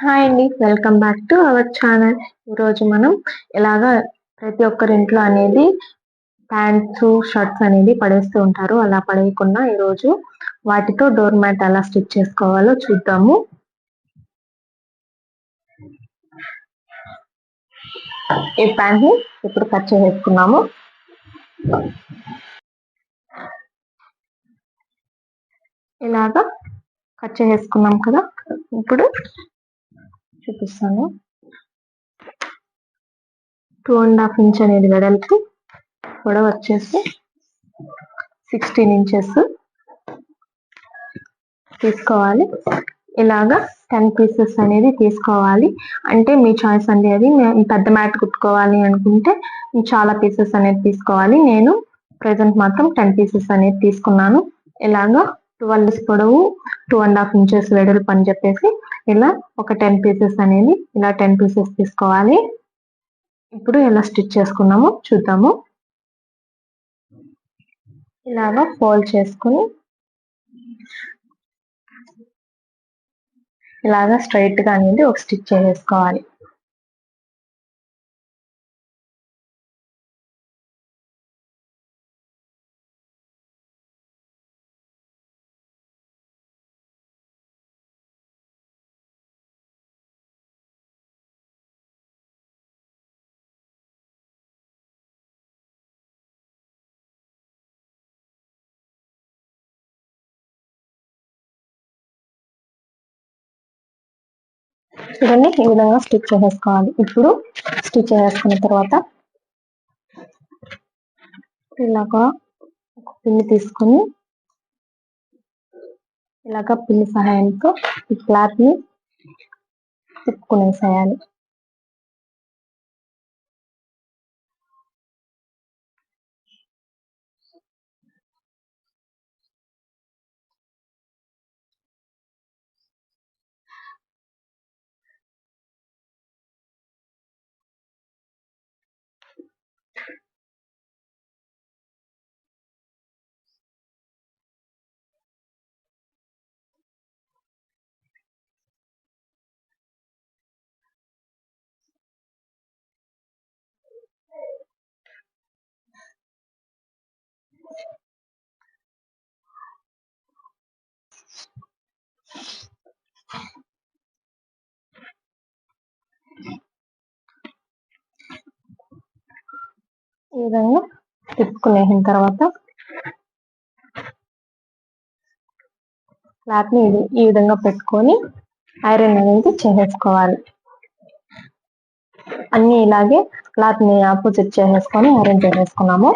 Hi అండి. Welcome back to our channel. ఈరోజు మనం ఎలాగా ప్రతి ఒక్కరి ఇంట్లో అనేది ప్యాంట్స్ షర్ట్స్ అనేది పడేస్తూ ఉంటారు. అలా పడేయకుండా ఈరోజు వాటితో డోర్ మ్యాట్ ఎలా స్టిచ్ చేసుకోవాలో చూద్దాము. ఈ ప్యాంట్ని ఇప్పుడు కట్ చేసుకున్నాము ఇలాగా కట్ చేసుకున్నాం కదా. ఇప్పుడు చూపిస్తాను. టూ అండ్ హాఫ్ ఇంచ్ అనేది వెడల్పు. పొడవు వచ్చేసి సిక్స్టీన్ ఇంచెస్ తీసుకోవాలి. ఇలాగా టెన్ పీసెస్ అనేది తీసుకోవాలి. అంటే మీ చాయిస్ అండి అది. పెద్ద మ్యాట్ కుట్టుకోవాలి అనుకుంటే చాలా పీసెస్ అనేది తీసుకోవాలి. నేను ప్రజెంట్ మాత్రం టెన్ పీసెస్ అనేది తీసుకున్నాను. ఇలాగా ట్వెల్వ్ పొడవు టూ అండ్ హాఫ్ ఇంచెస్ వెడల్పు అని చెప్పేసి ఇలా ఒక టెన్ పీసెస్ అనేది ఇలా టెన్ పీసెస్ తీసుకోవాలి. ఇప్పుడు ఎలా స్టిచ్ చేసుకున్నామో చూద్దాము. ఇలాగా ఫోల్డ్ చేసుకుని ఇలాగా స్ట్రైట్గా అనేది ఒక స్టిచ్ చేసుకోవాలి చూడండి ఈ విధంగా స్టిచ్ చేసేసుకోవాలి. ఇప్పుడు స్టిచ్ చేసుకున్న తర్వాత ఇలాగా ఒక పిన్ని తీసుకొని ఇలాగా పిల్లి సహాయంతో ఈ క్లాత్ని తిప్పుకునేసేయాలి. ఈ విధంగా తిప్పుకునేసిన తర్వాత క్లాత్ ఈ విధంగా పెట్టుకొని ఐరన్ అనేది చేసేసుకోవాలి. అన్ని ఇలాగే క్లాత్ ఆపోజిట్ చేసేసుకొని ఐరన్ చేసేసుకున్నాము.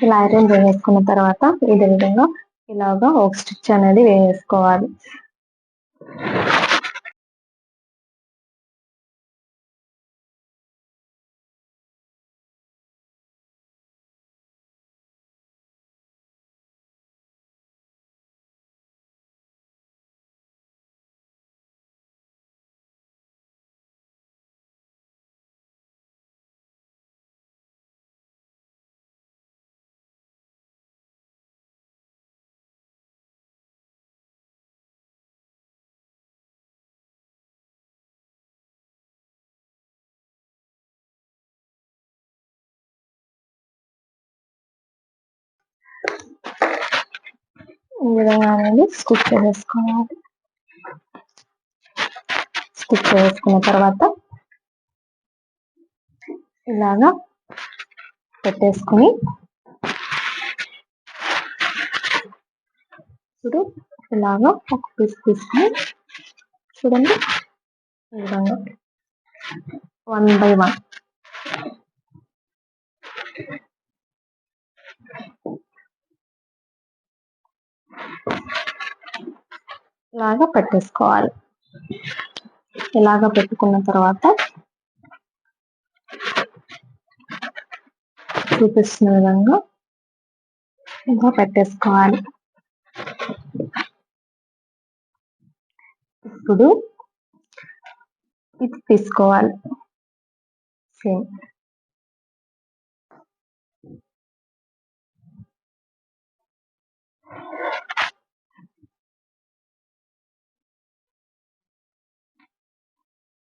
ఇలా ఐరన్ వేసుకున్న తర్వాత ఇదే విధంగా ఇలాగా ఒక స్టిచ్ అనేది వేసుకోవాలి. ఈ విధంగా అనేది స్టిచ్ చేసేసుకోవాలి స్టిచ్ చేసుకున్న తర్వాత ఇలాగా పెట్టేసుకుని ఇప్పుడు ఇలాగా ఒక పీస్ తీసుకుని చూడండి ఈ విధంగా వన్ బై వన్ ఇలాగా పెట్టేసుకోవాలి. ఇలాగ పెట్టుకున్న తర్వాత చూపిస్తున్న విధంగా ఇంకా పెట్టేసుకోవాలి. ఇప్పుడు ఇది తీసుకోవాలి. సేమ్.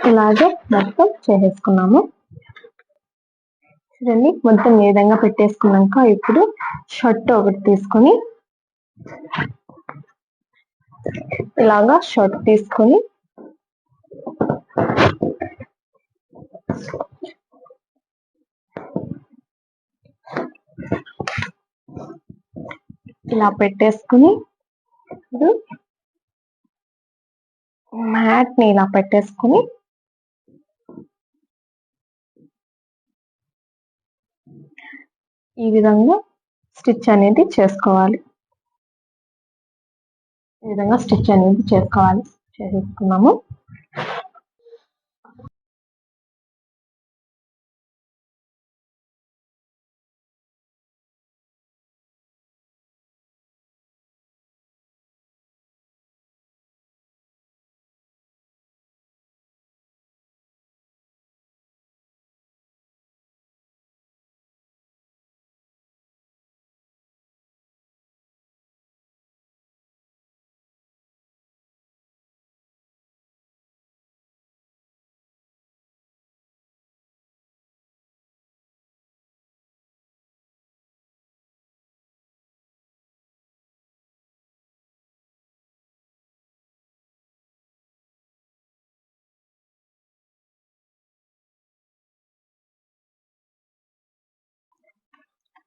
ఇలాగే మొత్తం చేసేసుకున్నాము. చూడండి మొత్తం ఈ విధంగా పెట్టేసుకున్నాక ఇప్పుడు షర్ట్ ఒకటి తీసుకొని ఇలాగా షర్ట్ తీసుకొని ఇలా పెట్టేసుకుని ఇప్పుడు మ్యాట్ని ఇలా పెట్టేసుకుని ఈ విధంగా స్టిచ్ అనేది చేసుకోవాలి. ఈ విధంగా స్టిచ్ అనేది చేసుకోవాలి. చేసేసుకున్నాము.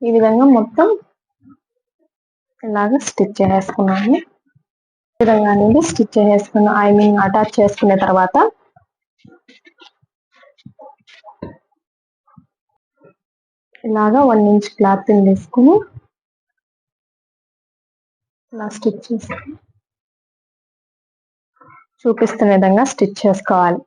ఈ విధంగా మొత్తం ఇలాగ స్టిచ్ చేసుకున్నాను ఈ విధంగా అనేది స్టిచ్ చేసేసుకున్న ఐ మీన్ అటాచ్ చేసుకున్న తర్వాత ఇలాగా వన్ ఇంచ్ క్లాత్ తీసుకుని ఇలా స్టిచ్ చేసుకుని చూపిస్తున్న విధంగా స్టిచ్ చేసుకోవాలి.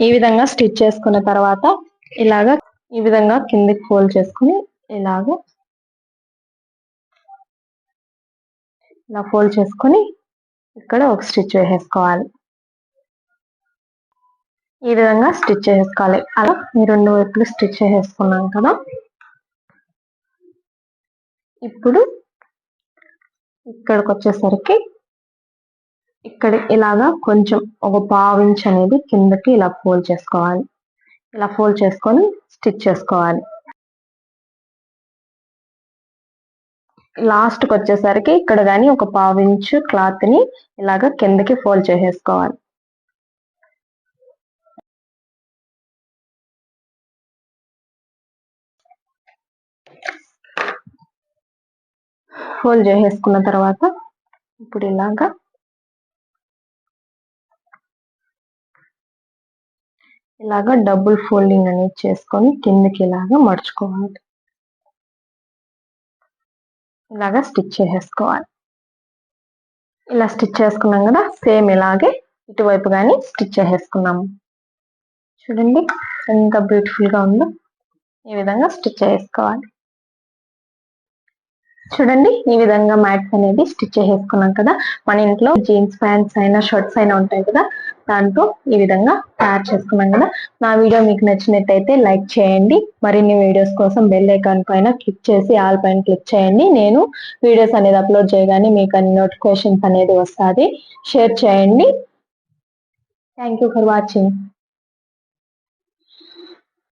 ఈ విధంగా స్టిచ్ చేసుకున్న తర్వాత ఇలాగా ఈ విధంగా కిందికి ఫోల్డ్ చేసుకుని ఇలాగ ఇలా ఫోల్డ్ చేసుకొని ఇక్కడ ఒక స్టిచ్ వేసేసుకోవాలి. ఈ విధంగా స్టిచ్ చేసుకోవాలి అలా ఈ రెండు వైపులు స్టిచ్ చేసేసుకున్నాం కదా. ఇప్పుడు ఇక్కడికి వచ్చేసరికి ఇక్కడ ఇలాగా కొంచెం ఒక పావు ఇంచ్ అనేది కిందకి ఇలా ఫోల్డ్ చేసుకోవాలి. ఇలా ఫోల్డ్ చేసుకొని స్టిచ్ చేసుకోవాలి. లాస్ట్కి వచ్చేసరికి ఇక్కడ కానీ ఒక పావు ఇంచు క్లాత్ని ఇలాగ కిందకి ఫోల్డ్ చేసేసుకోవాలి. ఫోల్డ్ చేసేసుకున్న తర్వాత ఇప్పుడు ఇలాగా ఇలాగా డబుల్ ఫోల్డింగ్ అనేది చేసుకొని కిందకి ఇలాగా మడుచుకోవాలి. ఇలాగా స్టిచ్ చేసేసుకోవాలి. ఇలా స్టిచ్ చేసుకున్నాం కదా సేమ్ ఇలాగే ఇటువైపు కానీ స్టిచ్ చేసేసుకున్నాము. చూడండి ఎంత బ్యూటిఫుల్గా ఉందో. ఈ విధంగా స్టిచ్ చేసుకోవాలి చూడండి ఈ విధంగా మ్యాట్స్ అనేది స్టిచ్ చేసేసుకున్నాం కదా. మన ఇంట్లో జీన్స్ ప్యాంట్స్ అయినా షర్ట్స్ అయినా ఉంటాయి కదా. దాంతో ఈ విధంగా తయారు చేసుకున్నాం కదా. నా వీడియో మీకు నచ్చినట్టయితే లైక్ చేయండి. మరిన్ని వీడియోస్ కోసం బెల్ ఐకాన్ పైన క్లిక్ చేసి ఆల్ పైన క్లిక్ చేయండి. నేను వీడియోస్ అనేది అప్లోడ్ చేయగానే మీకు అన్ని నోటిఫికేషన్స్ అనేది వస్తుంది. షేర్ చేయండి. Thank you for watching.